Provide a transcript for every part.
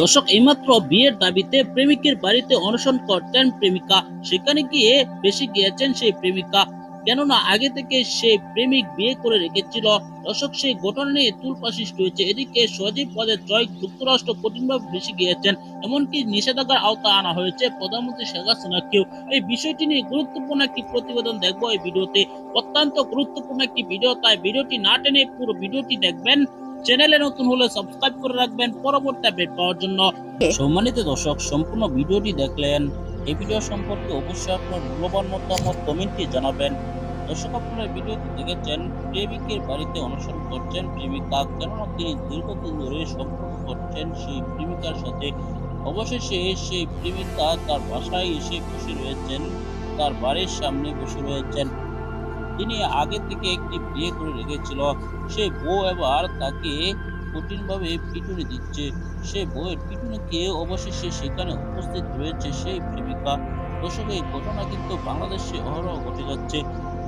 দর্শক, এইমাত্র বিয়ের দাবিতে প্রেমিকের বাড়িতে অনশন করতেন প্রেমিকা। সেখানে গিয়ে বেশি গিয়েছেন সেই প্রেমিকা। কেননা আগে থেকে সেই প্রেমিক বিয়ে করে রেখেছিল। দর্শক, সেই ঘটনা নিয়ে তুলপা সৃষ্টি হয়েছে এদিকে সজীব পদের জয় যুক্তরাষ্ট্র কঠিনভাবে বেশি গিয়েছেন। এমনকি নিষেধাজ্ঞার আওতা আনা হয়েছে প্রধানমন্ত্রী শেখ হাসিনাকেও এই বিষয়টি নিয়ে গুরুত্বপূর্ণ একটি প্রতিবেদন দেখব এই ভিডিওতে। অত্যন্ত গুরুত্বপূর্ণ একটি ভিডিও। তাই ভিডিওটি না টেনে পুরো ভিডিওটি দেখবেন। চ্যানেলে নতুন হলে সাবস্ক্রাইব করে রাখবেন পরবর্তী আপডেট পাওয়ার জন্য। সম্মানিত দর্শক, সম্পূর্ণ ভিডিওটি দেখলেন। এই ভিডিও সম্পর্কে অবশ্যই আপনার মূল্যবান মতামত কমেন্টে জানাবেন। দর্শক, আপনারা ভিডিওটি দেখেছেন প্রেমিকের বাড়িতে অনুসরণ করছেন প্রেমিকা, কেননা তিনি দীর্ঘদিন ধরে সম্পর্ক করছেন সেই প্রেমিকার সাথে। অবশেষে সেই প্রেমিকা তার বাসায় এসে বসে রয়েছেন, তার বাড়ির সামনে বসে রয়েছেন। তিনি আগে থেকে একটি বিয়ে করে রেখেছিল। সেই বউ এবার তাকে কঠিনভাবে পিটুনি দিচ্ছে। সেই বউয়ের পিটুনিকে অবশেষে সেখানে উপস্থিত রয়েছে সেই প্রেমিকা। দর্শক এই ঘটনা কিন্তু বাংলাদেশে অহরহ ঘটে যাচ্ছে।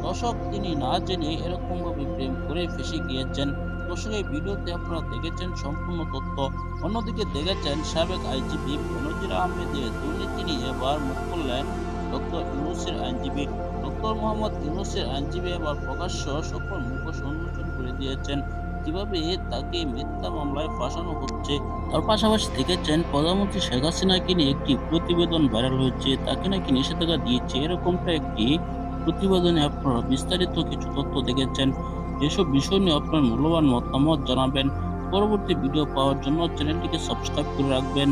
দর্শক, তিনি না জেনে এরকমভাবে প্রেম করে ফেসে গিয়েছেন। দর্শক এই ভিডিওতে আপনারা দেখেছেন সম্পূর্ণ তথ্য। অন্যদিকে দেখেছেন সাবেক আইজিপি মনোজির আহমেদের দুর্নীতি নিয়ে এবার মুখ খুললেন ডক্টর ইউনুসের আইনজীবী, ডক্টর মোহাম্মদ ইউনুসের আইনজীবী এবার প্রকাশ্য সকল মুখোশ উন্মোচন করে দিয়েছেন। কীভাবে তাকে মিথ্যা মামলায় ফাঁসানো হচ্ছে? তার পাশাপাশি দেখেছেন, প্রধানমন্ত্রী শেখ হাসিনাকে নিয়ে একটি প্রতিবেদন ভাইরাল হয়েছে। তাকে নাকি নিষেধাজ্ঞা দিয়েছে। এরকমটা একটি প্রতিবেদনে আপনারা বিস্তারিত কিছু তথ্য দেখেছেন। এসব বিষয় নিয়ে আপনার মূল্যবান মতামত জানাবেন। পরবর্তী ভিডিও পাওয়ার জন্য চ্যানেলটিকে সাবস্ক্রাইব করে রাখবেন।